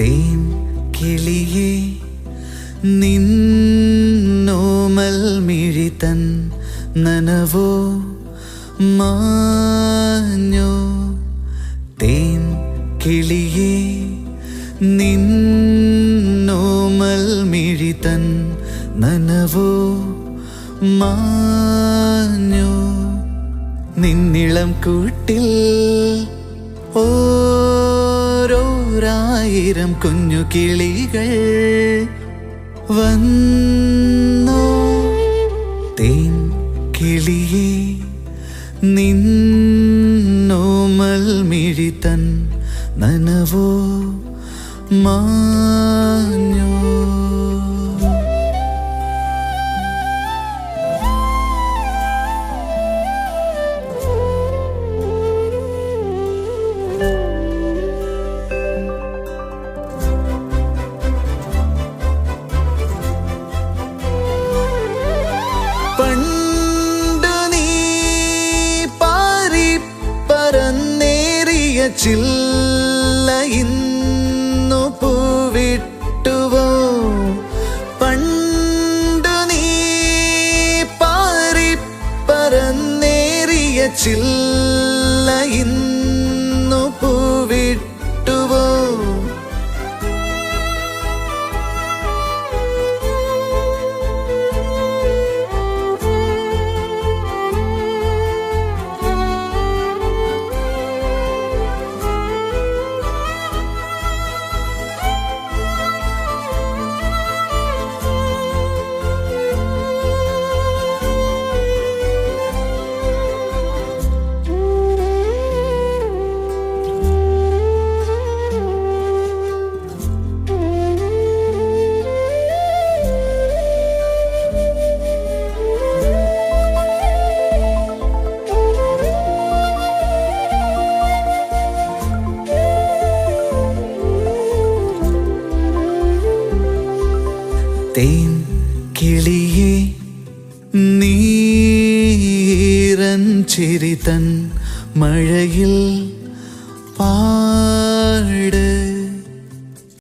തേൻ കിളിയെ നിന്നോമൽ മിഴിതൻ നനവോ മാഞ്ഞോ? തേൻ കിളിയെ നിന്നോമൽ മിഴിതൻ നനവോ മാഞ്ഞോ? നിന്നിളം കൂട്ടിൽ ഓരോരായിരം കുഞ്ഞു കിളികൾ വന്നോ. തേൻ കിളിയെ നിന്നോമൽ മിഴിതൻ നനവോ മാഞ്ഞോ. പറന്നേറിയ ചില്ല ഇന്നു പൂവിട്ടുവോ? പണ്ടു നീ പാറി പറന്നേറിയ ചില്ല ഇന്നു പൂവിട്ടുവോ തേൻ കിളിയെ നീരൻ ചിരിതൻ മഴയിൽ പാഞ്ഞോ